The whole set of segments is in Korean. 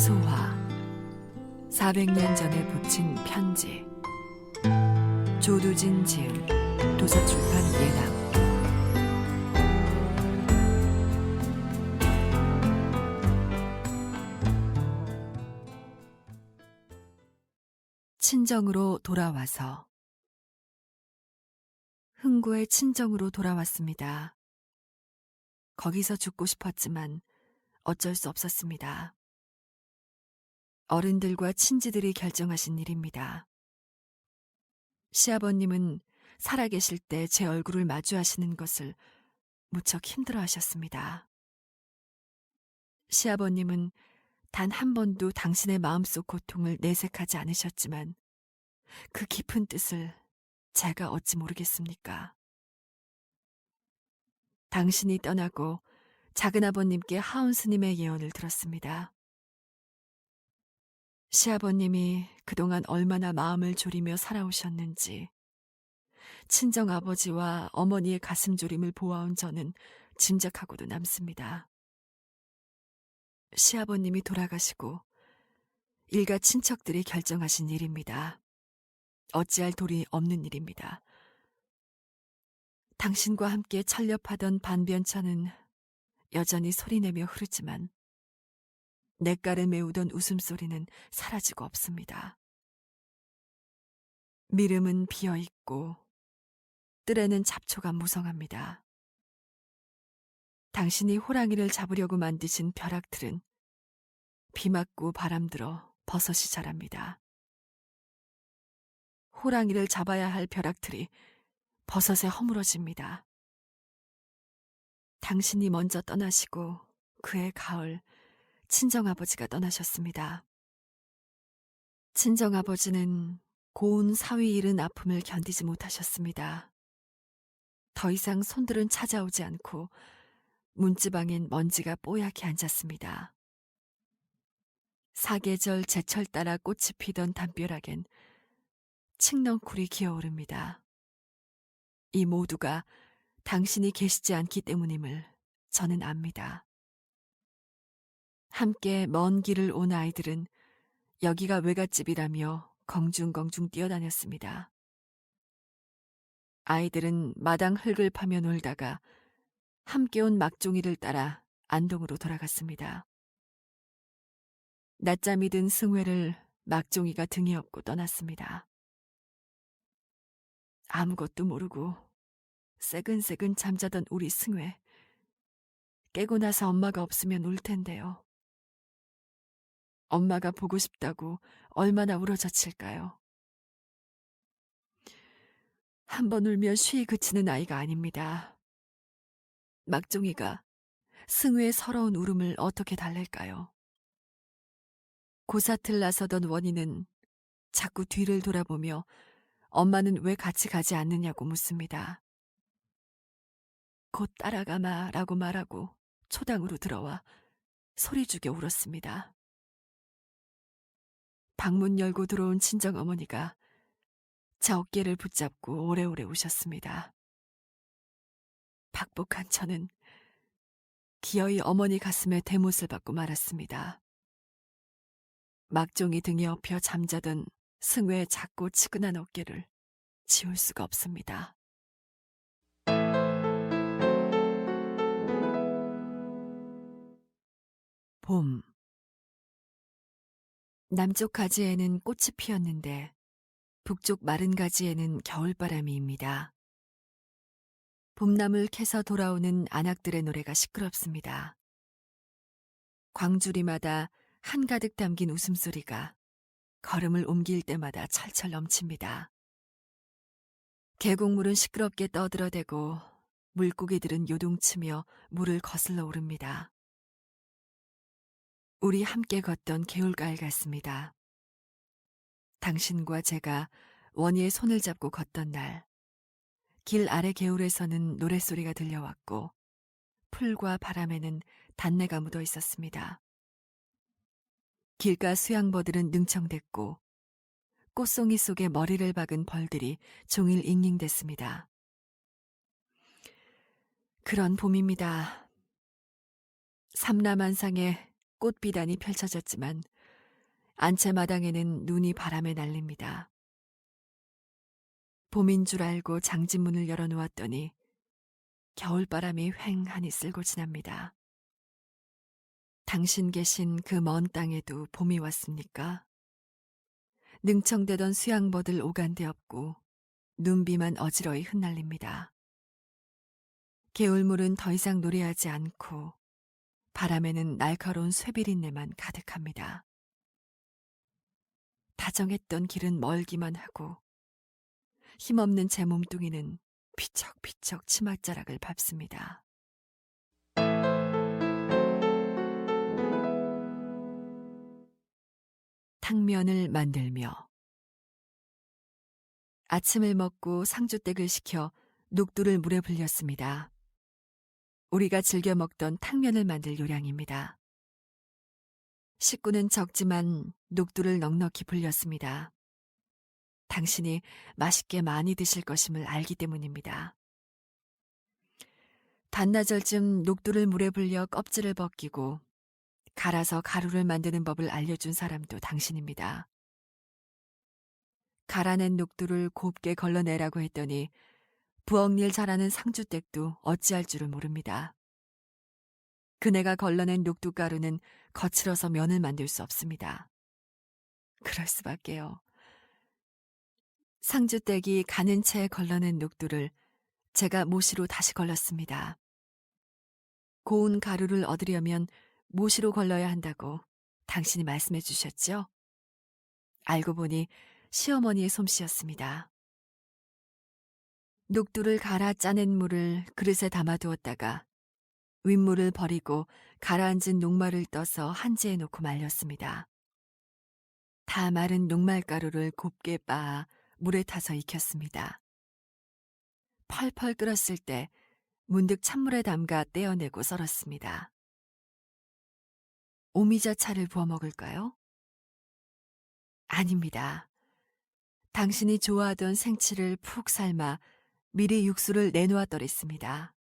장소화 400년 전에 붙인 편지 조두진 지음 도서출판 예남 친정으로 돌아와서 흥구의 친정으로 돌아왔습니다. 거기서 죽고 싶었지만 어쩔 수 없었습니다. 어른들과 친지들이 결정하신 일입니다. 시아버님은 살아계실 때 제 얼굴을 마주하시는 것을 무척 힘들어 하셨습니다. 시아버님은 단 한 번도 당신의 마음속 고통을 내색하지 않으셨지만 그 깊은 뜻을 제가 어찌 모르겠습니까? 당신이 떠나고 작은 아버님께 하운 스님의 예언을 들었습니다. 시아버님이 그동안 얼마나 마음을 졸이며 살아오셨는지, 친정 아버지와 어머니의 가슴 졸임을 보아온 저는 짐작하고도 남습니다. 시아버님이 돌아가시고 일가 친척들이 결정하신 일입니다. 어찌할 도리 없는 일입니다. 당신과 함께 철렵하던 반변천은 여전히 소리내며 흐르지만 냇가를 메우던 웃음소리는 사라지고 없습니다. 미름은 비어 있고 뜰에는 잡초가 무성합니다. 당신이 호랑이를 잡으려고 만드신 벼락틀은 비 맞고 바람 들어 버섯이 자랍니다. 호랑이를 잡아야 할 벼락틀이 버섯에 허물어집니다. 당신이 먼저 떠나시고 그의 가을 친정아버지가 떠나셨습니다. 친정아버지는 고운 사위 잃은 아픔을 견디지 못하셨습니다. 더 이상 손들은 찾아오지 않고 문지방엔 먼지가 뽀얗게 앉았습니다. 사계절 제철 따라 꽃이 피던 담벼락엔 칡넝쿨이 기어오릅니다. 이 모두가 당신이 계시지 않기 때문임을 저는 압니다. 함께 먼 길을 온 아이들은 여기가 외갓집이라며 공중공중 뛰어다녔습니다. 아이들은 마당 흙을 파며 놀다가 함께 온 막종이를 따라 안동으로 돌아갔습니다. 낮잠이 든 승회를 막종이가 등에 업고 떠났습니다. 아무것도 모르고 새근새근 잠자던 우리 승회. 깨고 나서 엄마가 없으면 울 텐데요. 엄마가 보고 싶다고 얼마나 울어젖힐까요? 한 번 울면 쉬이 그치는 아이가 아닙니다. 막종이가 승우의 서러운 울음을 어떻게 달랠까요? 고사틀 나서던 원인은 자꾸 뒤를 돌아보며 엄마는 왜 같이 가지 않느냐고 묻습니다. 곧 따라가마 라고 말하고 초당으로 들어와 소리 죽여 울었습니다. 방문 열고 들어온 친정 어머니가 제 어깨를 붙잡고 오래오래 우셨습니다. 박복한 저는 기어이 어머니 가슴에 대못을 받고 말았습니다. 막종이 등에 엎여 잠자던 승우의 작고 치근한 어깨를 지울 수가 없습니다. 봄 남쪽 가지에는 꽃이 피었는데 북쪽 마른 가지에는 겨울바람이입니다. 봄나물 캐서 돌아오는 안악들의 노래가 시끄럽습니다. 광주리마다 한가득 담긴 웃음소리가 걸음을 옮길 때마다 철철 넘칩니다. 계곡물은 시끄럽게 떠들어대고 물고기들은 요동치며 물을 거슬러 오릅니다. 우리 함께 걷던 개울가을 같습니다. 당신과 제가 원희의 손을 잡고 걷던 날, 길 아래 개울에서는 노랫소리가 들려왔고, 풀과 바람에는 단내가 묻어 있었습니다. 길가 수양버들은 능청댔고, 꽃송이 속에 머리를 박은 벌들이 종일 잉잉댔습니다. 그런 봄입니다. 삼라만상에 꽃비단이 펼쳐졌지만 안채 마당에는 눈이 바람에 날립니다. 봄인 줄 알고 장진문을 열어놓았더니 겨울바람이 휑하니 쓸고 지납니다. 당신 계신 그 먼 땅에도 봄이 왔습니까? 능청대던 수양버들 오간데 없고 눈비만 어지러이 흩날립니다. 개울물은 더 이상 노래하지 않고 바람에는 날카로운 쇠비린내만 가득합니다. 다정했던 길은 멀기만 하고 힘없는 제 몸뚱이는 피척피척 치맛자락을 밟습니다. 탕면을 만들며 아침을 먹고 상주댁을 시켜 녹두를 물에 불렸습니다. 우리가 즐겨 먹던 탕면을 만들 요량입니다. 식구는 적지만 녹두를 넉넉히 불렸습니다. 당신이 맛있게 많이 드실 것임을 알기 때문입니다. 반나절쯤 녹두를 물에 불려 껍질을 벗기고 갈아서 가루를 만드는 법을 알려준 사람도 당신입니다. 갈아낸 녹두를 곱게 걸러내라고 했더니 부엌일 잘하는 상주댁도 어찌할 줄을 모릅니다. 그네가 걸러낸 녹두가루는 거칠어서 면을 만들 수 없습니다. 그럴 수밖에요. 상주댁이 가는 채 걸러낸 녹두를 제가 모시로 다시 걸렀습니다. 고운 가루를 얻으려면 모시로 걸러야 한다고 당신이 말씀해 주셨죠? 알고 보니 시어머니의 솜씨였습니다. 녹두를 갈아 짜낸 물을 그릇에 담아두었다가 윗물을 버리고 가라앉은 녹말을 떠서 한지에 놓고 말렸습니다. 다 마른 녹말 가루를 곱게 빻아 물에 타서 익혔습니다. 펄펄 끓었을 때 문득 찬물에 담가 떼어내고 썰었습니다. 오미자 차를 부어 먹을까요? 아닙니다. 당신이 좋아하던 생치를 푹 삶아 미리 육수를 내놓았더랬습니다.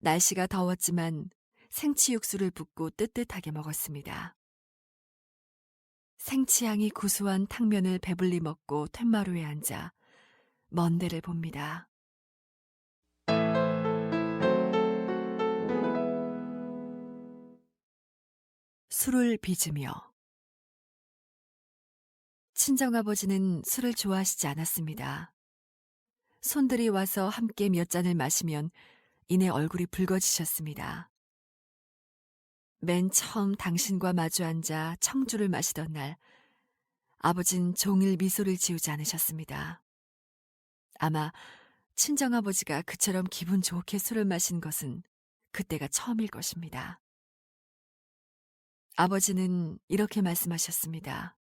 날씨가 더웠지만 생치 육수를 붓고 뜨뜻하게 먹었습니다. 생치향이 구수한 탕면을 배불리 먹고 툇마루에 앉아 먼 데를 봅니다. 술을 빚으며 친정아버지는 술을 좋아하시지 않았습니다. 손들이 와서 함께 몇 잔을 마시면 이내 얼굴이 붉어지셨습니다. 맨 처음 당신과 마주 앉아 청주를 마시던 날, 아버진 종일 미소를 지우지 않으셨습니다. 아마 친정아버지가 그처럼 기분 좋게 술을 마신 것은 그때가 처음일 것입니다. 아버지는 이렇게 말씀하셨습니다.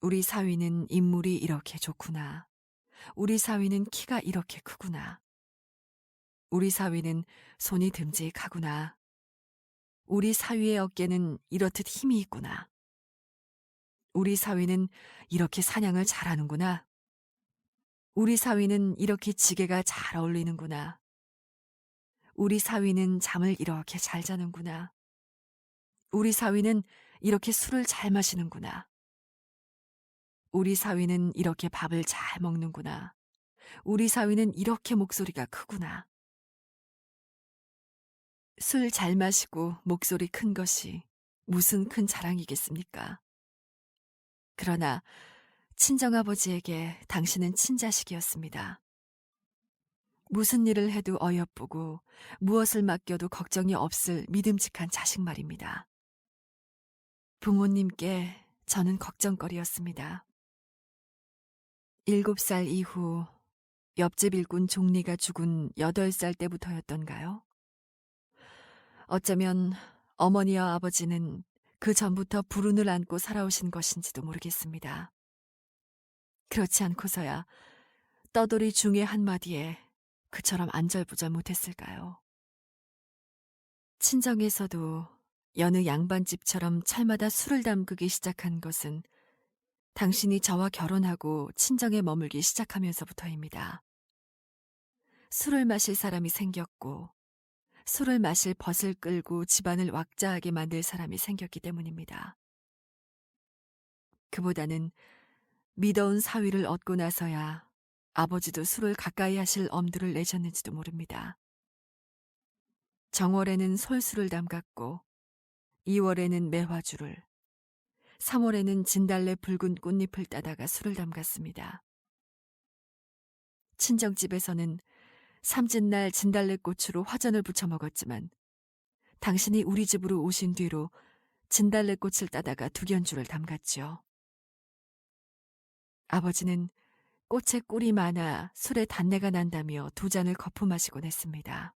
우리 사위는 인물이 이렇게 좋구나. 우리 사위는 키가 이렇게 크구나. 우리 사위는 손이 듬직하구나. 우리 사위의 어깨는 이렇듯 힘이 있구나. 우리 사위는 이렇게 사냥을 잘하는구나. 우리 사위는 이렇게 지게가 잘 어울리는구나. 우리 사위는 잠을 이렇게 잘 자는구나. 우리 사위는 이렇게 술을 잘 마시는구나. 우리 사위는 이렇게 밥을 잘 먹는구나. 우리 사위는 이렇게 목소리가 크구나. 술 잘 마시고 목소리 큰 것이 무슨 큰 자랑이겠습니까? 그러나 친정아버지에게 당신은 친자식이었습니다. 무슨 일을 해도 어여쁘고 무엇을 맡겨도 걱정이 없을 믿음직한 자식 말입니다. 부모님께 저는 걱정거리였습니다. 일곱 살 이후 옆집 일꾼 종리가 죽은 여덟 살 때부터였던가요? 어쩌면 어머니와 아버지는 그 전부터 불운을 안고 살아오신 것인지도 모르겠습니다. 그렇지 않고서야 떠돌이 중의 한마디에 그처럼 안절부절 못했을까요? 친정에서도 여느 양반집처럼 철마다 술을 담그기 시작한 것은 당신이 저와 결혼하고 친정에 머물기 시작하면서부터입니다. 술을 마실 사람이 생겼고 술을 마실 벗을 끌고 집안을 왁자하게 만들 사람이 생겼기 때문입니다. 그보다는 미더운 사위를 얻고 나서야 아버지도 술을 가까이 하실 엄두를 내셨는지도 모릅니다. 정월에는 솔술을 담갔고 2월에는 매화주를 3월에는 진달래 붉은 꽃잎을 따다가 술을 담갔습니다. 친정집에서는 삼진날 진달래꽃으로 화전을 부쳐 먹었지만 당신이 우리 집으로 오신 뒤로 진달래꽃을 따다가 두견주를 담갔죠. 아버지는 꽃에 꿀이 많아 술에 단내가 난다며 두 잔을 거품 마시곤 했습니다.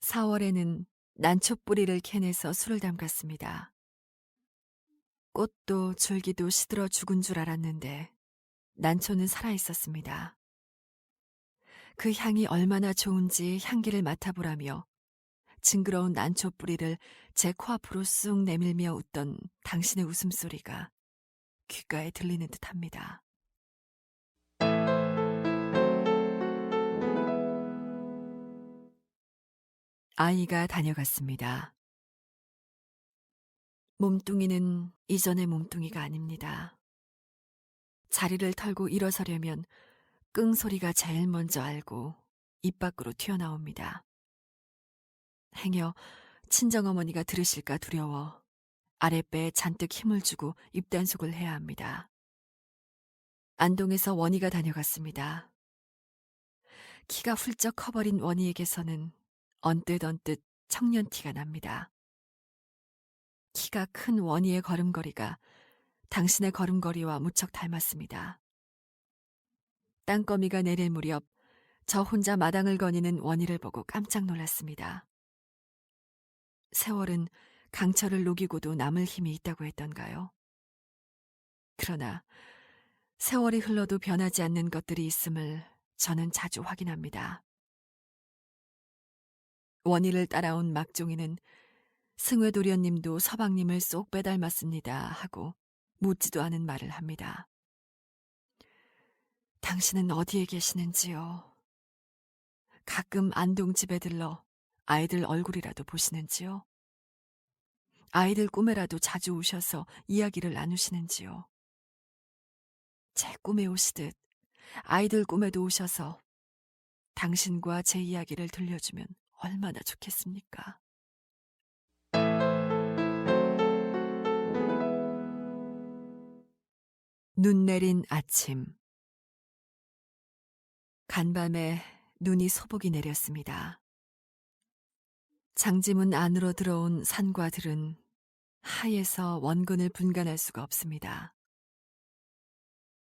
4월에는 난초 뿌리를 캐내서 술을 담갔습니다. 꽃도 줄기도 시들어 죽은 줄 알았는데 난초는 살아 있었습니다. 그 향이 얼마나 좋은지 향기를 맡아보라며 징그러운 난초 뿌리를 제 코앞으로 쑥 내밀며 웃던 당신의 웃음소리가 귓가에 들리는 듯 합니다. 아이가 다녀갔습니다. 몸뚱이는 이전의 몸뚱이가 아닙니다. 자리를 털고 일어서려면 끙 소리가 제일 먼저 알고 입 밖으로 튀어나옵니다. 행여 친정어머니가 들으실까 두려워 아랫배에 잔뜩 힘을 주고 입단속을 해야 합니다. 안동에서 원희가 다녀갔습니다. 키가 훌쩍 커버린 원희에게서는 언뜻 언뜻 청년 티가 납니다. 키가 큰 원희의 걸음걸이가 당신의 걸음걸이와 무척 닮았습니다. 땅거미가 내릴 무렵 저 혼자 마당을 거니는 원희를 보고 깜짝 놀랐습니다. 세월은 강철을 녹이고도 남을 힘이 있다고 했던가요? 그러나 세월이 흘러도 변하지 않는 것들이 있음을 저는 자주 확인합니다. 원희를 따라온 막종이는 승외도련님도 서방님을 쏙 빼닮았습니다 하고 묻지도 않은 말을 합니다. 당신은 어디에 계시는지요? 가끔 안동집에 들러 아이들 얼굴이라도 보시는지요? 아이들 꿈에라도 자주 오셔서 이야기를 나누시는지요? 제 꿈에 오시듯 아이들 꿈에도 오셔서 당신과 제 이야기를 들려주면 얼마나 좋겠습니까? 눈 내린 아침. 간밤에 눈이 소복이 내렸습니다. 장지문 안으로 들어온 산과 들은 하에서 원근을 분간할 수가 없습니다.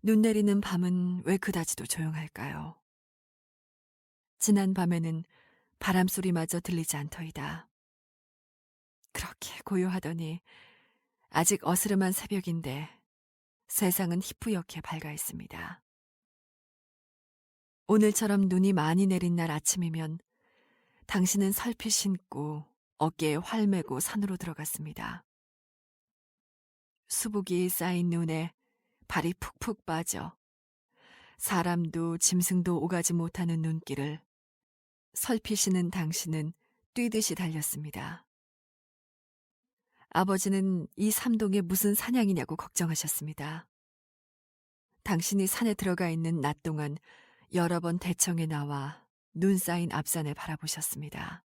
눈 내리는 밤은 왜 그다지도 조용할까요? 지난 밤에는 바람 소리마저 들리지 않더이다. 그렇게 고요하더니 아직 어스름한 새벽인데 세상은 희뿌옇게 밝아 있습니다. 오늘처럼 눈이 많이 내린 날 아침이면 당신은 살피 신고 어깨에 활 메고 산으로 들어갔습니다. 수북이 쌓인 눈에 발이 푹푹 빠져 사람도 짐승도 오가지 못하는 눈길을 설피시는 당신은 뛰듯이 달렸습니다. 아버지는 이 삼동에 무슨 사냥이냐고 걱정하셨습니다. 당신이 산에 들어가 있는 낮 동안 여러 번 대청에 나와 눈 쌓인 앞산을 바라보셨습니다.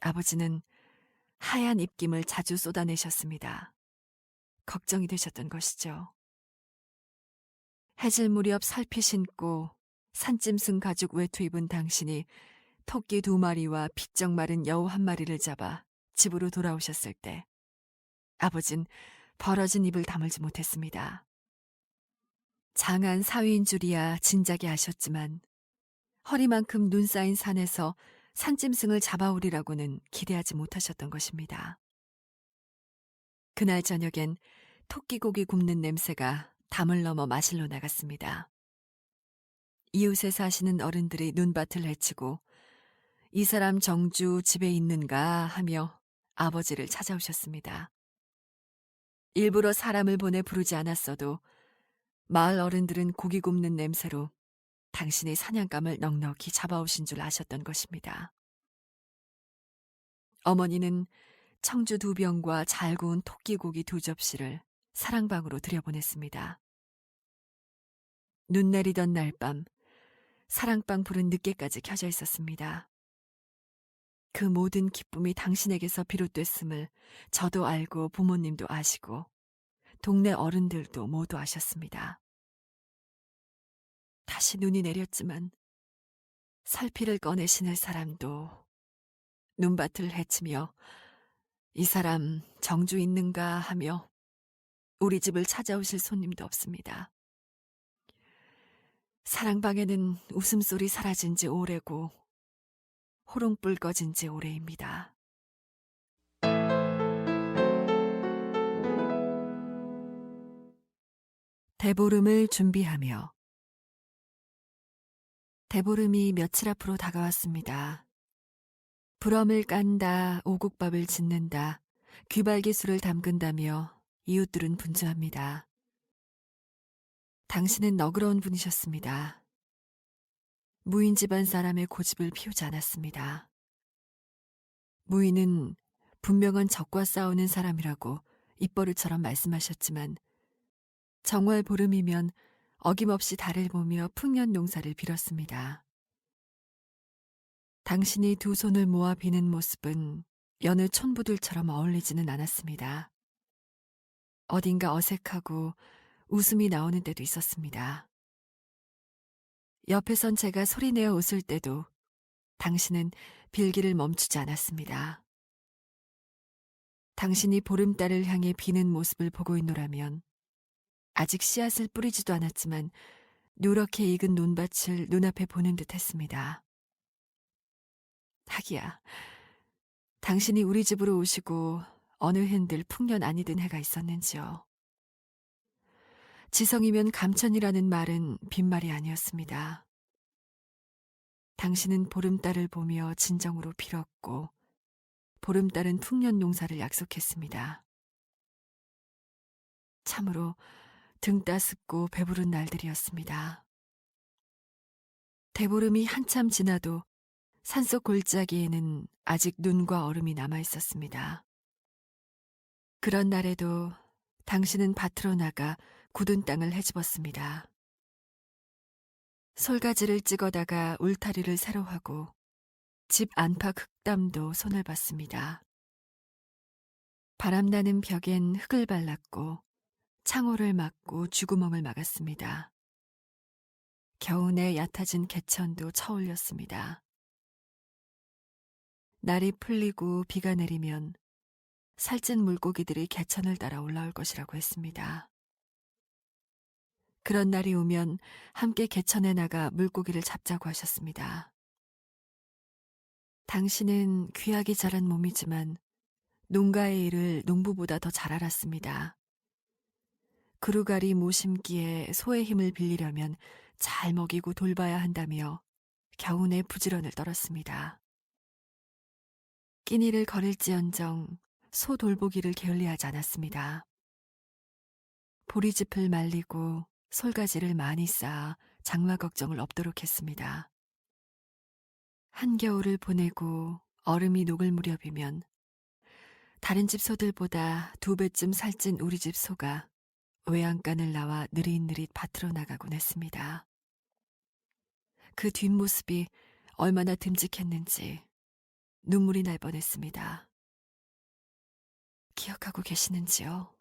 아버지는 하얀 입김을 자주 쏟아내셨습니다. 걱정이 되셨던 것이죠. 해질 무렵 살피 신고 산짐승 가죽 외투 입은 당신이 토끼 두 마리와 피쩍 마른 여우 한 마리를 잡아 집으로 돌아오셨을 때 아버진 벌어진 입을 다물지 못했습니다. 장한 사위인 줄이야 진작에 아셨지만 허리만큼 눈 쌓인 산에서 산짐승을 잡아오리라고는 기대하지 못하셨던 것입니다. 그날 저녁엔 토끼고기 굽는 냄새가 담을 넘어 마실로 나갔습니다. 이웃에 사시는 어른들이 눈밭을 헤치고 이 사람 정주 집에 있는가 하며 아버지를 찾아오셨습니다. 일부러 사람을 보내 부르지 않았어도 마을 어른들은 고기 굽는 냄새로 당신의 사냥감을 넉넉히 잡아오신 줄 아셨던 것입니다. 어머니는 청주 두 병과 잘 구운 토끼고기 두 접시를 사랑방으로 들여보냈습니다. 눈 내리던 날 밤, 사랑방 불은 늦게까지 켜져 있었습니다. 그 모든 기쁨이 당신에게서 비롯됐음을 저도 알고 부모님도 아시고 동네 어른들도 모두 아셨습니다. 다시 눈이 내렸지만 살피를 꺼내 신을 사람도 눈밭을 헤치며 이 사람 정주 있는가 하며 우리 집을 찾아오실 손님도 없습니다. 사랑방에는 웃음소리 사라진 지 오래고 호롱불 꺼진 지 오래입니다. 대보름을 준비하며 대보름이 며칠 앞으로 다가왔습니다. 부럼을 깐다, 오곡밥을 짓는다, 귀발기술을 담근다며 이웃들은 분주합니다. 당신은 너그러운 분이셨습니다. 무인 집안 사람의 고집을 피우지 않았습니다. 무인은 분명한 적과 싸우는 사람이라고 입버릇처럼 말씀하셨지만 정월 보름이면 어김없이 달을 보며 풍년 농사를 빌었습니다. 당신이 두 손을 모아 비는 모습은 여느 촌부들처럼 어울리지는 않았습니다. 어딘가 어색하고 웃음이 나오는 때도 있었습니다. 옆에선 제가 소리내어 웃을 때도 당신은 빌기를 멈추지 않았습니다. 당신이 보름달을 향해 비는 모습을 보고 있노라면 아직 씨앗을 뿌리지도 않았지만 누렇게 익은 논밭을 눈앞에 보는 듯 했습니다. 하기야, 당신이 우리 집으로 오시고 어느 흔들 풍년 아니든 해가 있었는지요. 지성이면 감천이라는 말은 빈말이 아니었습니다. 당신은 보름달을 보며 진정으로 빌었고, 보름달은 풍년 농사를 약속했습니다. 참으로 등 따숩고 배부른 날들이었습니다. 대보름이 한참 지나도 산속 골짜기에는 아직 눈과 얼음이 남아 있었습니다. 그런 날에도 당신은 밭으로 나가 굳은 땅을 헤집었습니다. 솔가지를 찍어다가 울타리를 새로 하고 집 안팎 흙담도 손을 봤습니다. 바람나는 벽엔 흙을 발랐고 창호를 막고 쥐구멍을 막았습니다. 겨우내 얕아진 개천도 쳐올렸습니다. 날이 풀리고 비가 내리면 살찐 물고기들이 개천을 따라 올라올 것이라고 했습니다. 그런 날이 오면 함께 개천에 나가 물고기를 잡자고 하셨습니다. 당신은 귀하게 자란 몸이지만 농가의 일을 농부보다 더 잘 알았습니다. 그루가리 모심기에 소의 힘을 빌리려면 잘 먹이고 돌봐야 한다며 겨우내 부지런을 떨었습니다. 끼니를 거릴지언정 소 돌보기를 게을리하지 않았습니다. 보리짚을 말리고 솔가지를 많이 쌓아 장마 걱정을 없도록 했습니다. 한겨울을 보내고 얼음이 녹을 무렵이면 다른 집 소들보다 두 배쯤 살찐 우리 집 소가 외양간을 나와 느릿느릿 밭으로 나가곤 했습니다. 그 뒷모습이 얼마나 듬직했는지 눈물이 날 뻔했습니다. 기억하고 계시는지요?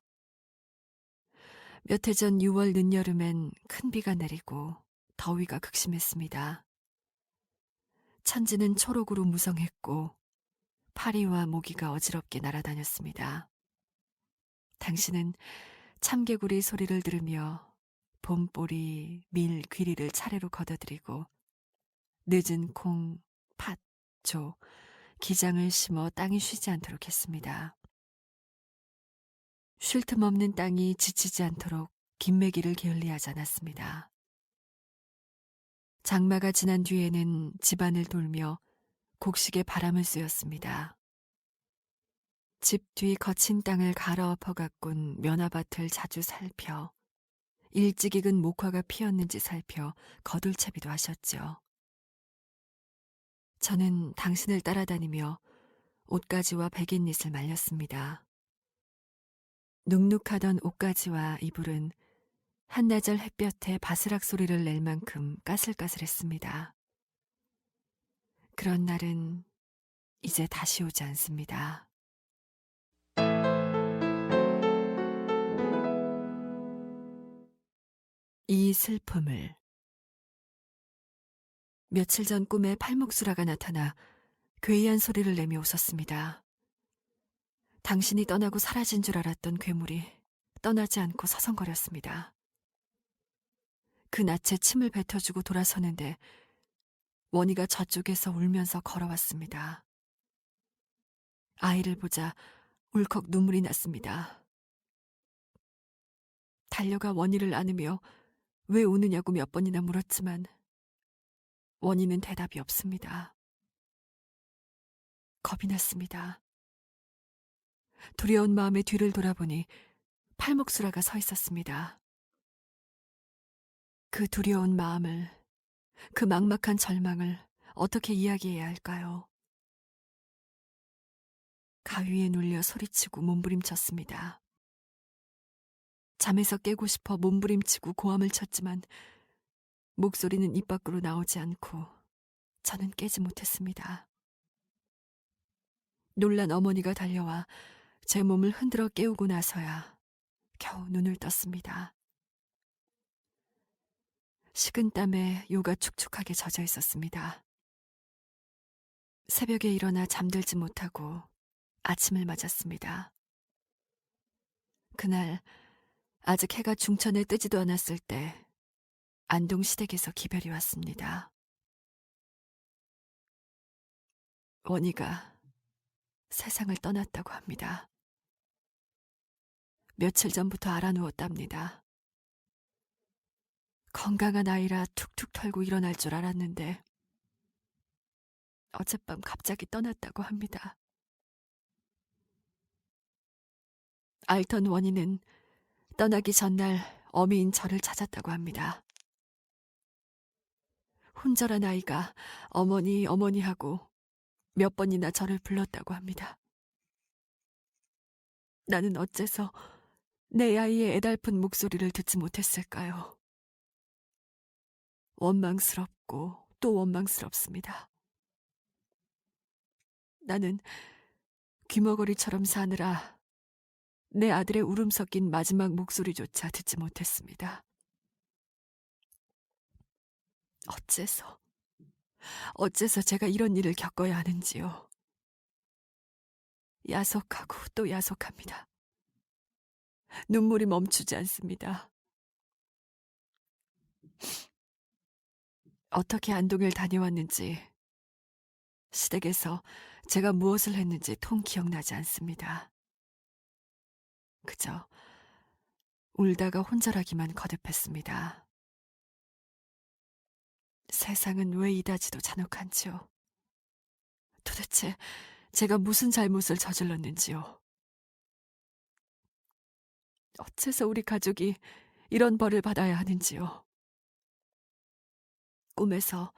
몇 해 전 6월 늦여름엔 큰 비가 내리고 더위가 극심했습니다. 천지는 초록으로 무성했고 파리와 모기가 어지럽게 날아다녔습니다. 당신은 참개구리 소리를 들으며 봄보리, 밀, 귀리를 차례로 걷어들이고 늦은 콩, 팥, 조, 기장을 심어 땅이 쉬지 않도록 했습니다. 쉴 틈 없는 땅이 지치지 않도록 김매기를 게을리하지 않았습니다. 장마가 지난 뒤에는 집안을 돌며 곡식에 바람을 쐬었습니다. 집 뒤 거친 땅을 갈아엎어 가꾼 면화밭을 자주 살펴 일찍 익은 목화가 피었는지 살펴 거둘채비도 하셨죠. 저는 당신을 따라다니며 옷가지와 백인닛을 말렸습니다. 눅눅하던 옷가지와 이불은 한나절 햇볕에 바스락 소리를 낼 만큼 까슬까슬했습니다. 그런 날은 이제 다시 오지 않습니다. 이 슬픔을 며칠 전 꿈에 팔목수라가 나타나 괴이한 소리를 내며 웃었습니다. 당신이 떠나고 사라진 줄 알았던 괴물이 떠나지 않고 서성거렸습니다. 그 낯에 침을 뱉어주고 돌아서는데 원희가 저쪽에서 울면서 걸어왔습니다. 아이를 보자 울컥 눈물이 났습니다. 달려가 원희를 안으며 왜 우느냐고 몇 번이나 물었지만 원희는 대답이 없습니다. 겁이 났습니다. 두려운 마음에 뒤를 돌아보니 팔목수라가 서 있었습니다. 그 두려운 마음을, 그 막막한 절망을 어떻게 이야기해야 할까요? 가위에 눌려 소리치고 몸부림쳤습니다. 잠에서 깨고 싶어 몸부림치고 고함을 쳤지만 목소리는 입 밖으로 나오지 않고 저는 깨지 못했습니다. 놀란 어머니가 달려와 제 몸을 흔들어 깨우고 나서야 겨우 눈을 떴습니다. 식은 땀에 요가 축축하게 젖어 있었습니다. 새벽에 일어나 잠들지 못하고 아침을 맞았습니다. 그날 아직 해가 중천에 뜨지도 않았을 때 안동 시댁에서 기별이 왔습니다. 원희가 세상을 떠났다고 합니다. 며칠 전부터 알아누웠답니다. 건강한 아이라 툭툭 털고 일어날 줄 알았는데 어젯밤 갑자기 떠났다고 합니다. 알던 원인은 떠나기 전날 어미인 저를 찾았다고 합니다. 혼절한 아이가 어머니, 어머니 하고 몇 번이나 저를 불렀다고 합니다. 나는 어째서 내 아이의 애달픈 목소리를 듣지 못했을까요? 원망스럽고 또 원망스럽습니다. 나는 귀머거리처럼 사느라 내 아들의 울음 섞인 마지막 목소리조차 듣지 못했습니다. 어째서, 어째서 제가 이런 일을 겪어야 하는지요. 야속하고 또 야속합니다. 눈물이 멈추지 않습니다. 어떻게 안동을 다녀왔는지, 시댁에서 제가 무엇을 했는지 통 기억나지 않습니다. 그저 울다가 혼절하기만 거듭했습니다. 세상은 왜 이다지도 잔혹한지요? 도대체 제가 무슨 잘못을 저질렀는지요? 어째서 우리 가족이 이런 벌을 받아야 하는지요? 꿈에서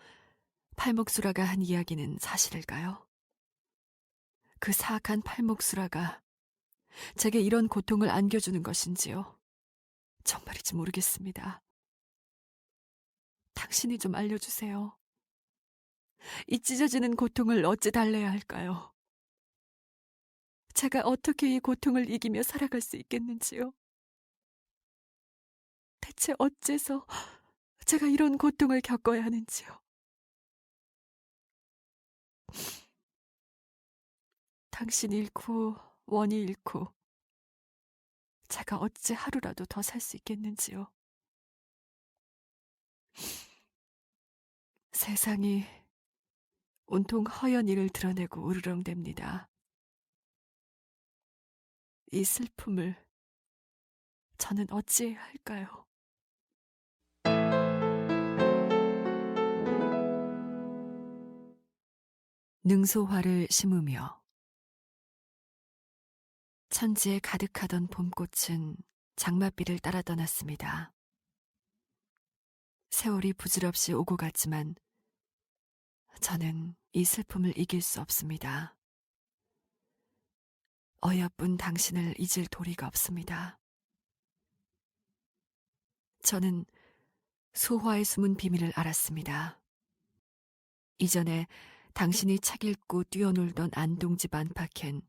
팔목수라가 한 이야기는 사실일까요? 그 사악한 팔목수라가 제게 이런 고통을 안겨주는 것인지요? 정말이지 모르겠습니다. 당신이 좀 알려주세요. 이 찢어지는 고통을 어찌 달래야 할까요? 제가 어떻게 이 고통을 이기며 살아갈 수 있겠는지요? 대체 어째서 제가 이런 고통을 겪어야 하는지요? 당신 잃고 원이 잃고 제가 어찌 하루라도 더 살 수 있겠는지요? 세상이 온통 허연 일을 드러내고 으르렁댑니다. 이 슬픔을 저는 어찌해야 할까요? 능소화를 심으며 천지에 가득하던 봄꽃은 장맛비를 따라 떠났습니다. 세월이 부질없이 오고 갔지만 저는 이 슬픔을 이길 수 없습니다. 어여쁜 당신을 잊을 도리가 없습니다. 저는 소화의 숨은 비밀을 알았습니다. 이전에 당신이 책 읽고 뛰어놀던 안동집 안팎엔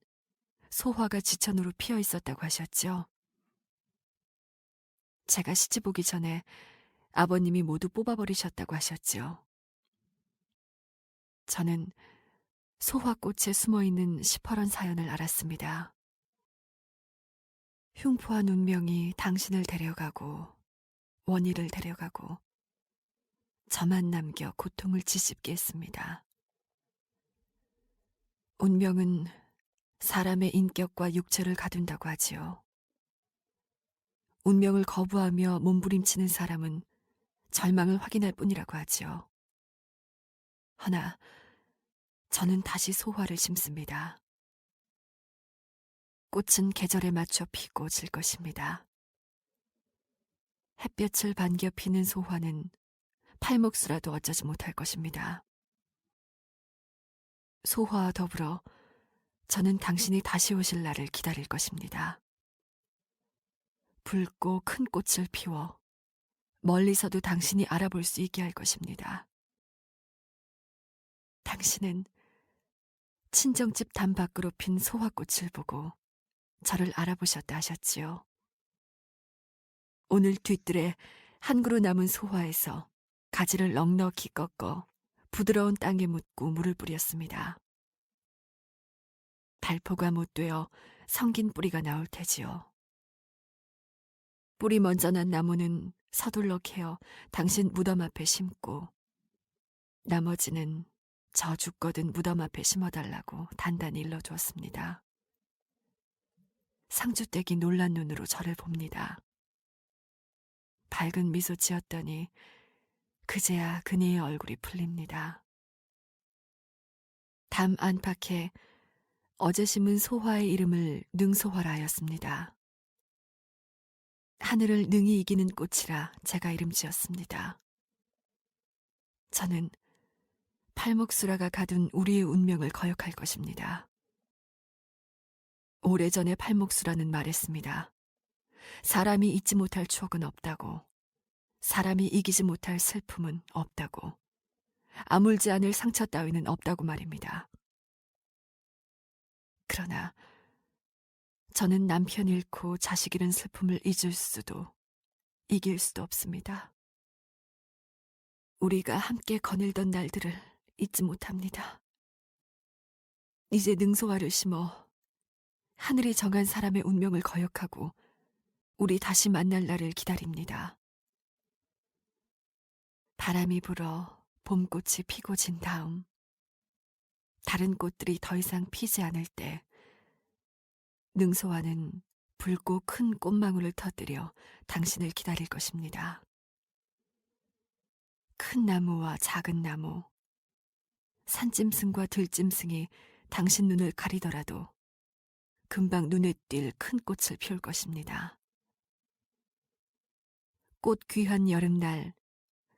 소화가 지천으로 피어 있었다고 하셨죠. 제가 시집 오기 전에 아버님이 모두 뽑아버리셨다고 하셨죠. 저는 소화꽃에 숨어 있는 시퍼런 사연을 알았습니다. 흉포한 운명이 당신을 데려가고 원희를 데려가고 저만 남겨 고통을 지씹게 했습니다. 운명은 사람의 인격과 육체를 가둔다고 하지요. 운명을 거부하며 몸부림치는 사람은 절망을 확인할 뿐이라고 하지요. 허나 저는 다시 소화를 심습니다. 꽃은 계절에 맞춰 피고 질 것입니다. 햇볕을 반겨 피는 소화는 팔목수라도 어쩌지 못할 것입니다. 소화와 더불어 저는 당신이 다시 오실 날을 기다릴 것입니다. 붉고 큰 꽃을 피워 멀리서도 당신이 알아볼 수 있게 할 것입니다. 당신은 친정집 담 밖으로 핀 소화꽃을 보고 저를 알아보셨다 하셨지요. 오늘 뒤뜰에 한 그루 남은 소화에서 가지를 넉넉히 꺾어 부드러운 땅에 묻고 물을 뿌렸습니다. 발포가 못 되어 성긴 뿌리가 나올 테지요. 뿌리 먼저 난 나무는 서둘러 캐어 당신 무덤 앞에 심고 나머지는 저 죽거든 무덤 앞에 심어달라고 단단히 일러주었습니다. 상주댁이 놀란 눈으로 저를 봅니다. 밝은 미소 지었더니 그제야 그녀의 얼굴이 풀립니다. 담 안팎에 어제 심은 소화의 이름을 능소화라 하였습니다. 하늘을 능히 이기는 꽃이라 제가 이름 지었습니다. 저는 팔목수라가 가둔 우리의 운명을 거역할 것입니다. 오래전에 팔목수라는 말했습니다. 사람이 잊지 못할 추억은 없다고, 사람이 이기지 못할 슬픔은 없다고, 아물지 않을 상처 따위는 없다고 말입니다. 그러나 저는 남편 잃고 자식 잃은 슬픔을 잊을 수도 이길 수도 없습니다. 우리가 함께 거닐던 날들을 잊지 못합니다. 이제 능소화를 심어 하늘이 정한 사람의 운명을 거역하고 우리 다시 만날 날을 기다립니다. 바람이 불어 봄꽃이 피고 진 다음 다른 꽃들이 더 이상 피지 않을 때 능소화는 붉고 큰 꽃망울을 터뜨려 당신을 기다릴 것입니다. 큰 나무와 작은 나무, 산짐승과 들짐승이 당신 눈을 가리더라도 금방 눈에 띌 큰 꽃을 피울 것입니다. 꽃 귀한 여름날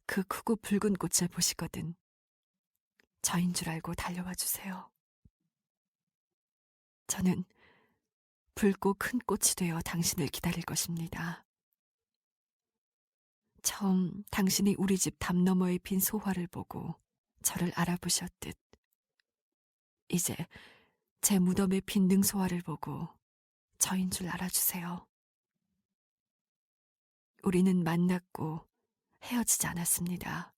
그 크고 붉은 꽃을 보시거든 저인 줄 알고 달려와 주세요. 저는 붉고 큰 꽃이 되어 당신을 기다릴 것입니다. 처음 당신이 우리 집 담 너머에 핀 소화를 보고 저를 알아보셨듯 이제 제 무덤에 핀 능소화를 보고 저인 줄 알아주세요. 우리는 만났고 헤어지지 않았습니다.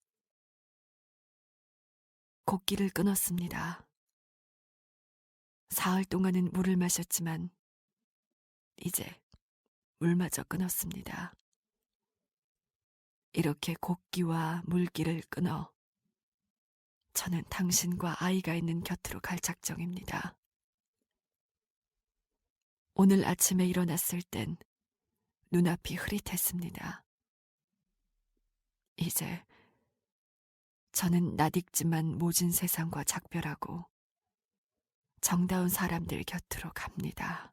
곡기를 끊었습니다. 사흘 동안은 물을 마셨지만 이제 물마저 끊었습니다. 이렇게 곡기와 물기를 끊어 저는 당신과 아이가 있는 곁으로 갈 작정입니다. 오늘 아침에 일어났을 땐 눈앞이 흐릿했습니다. 이제 저는 낯익지만 모진 세상과 작별하고 정다운 사람들 곁으로 갑니다.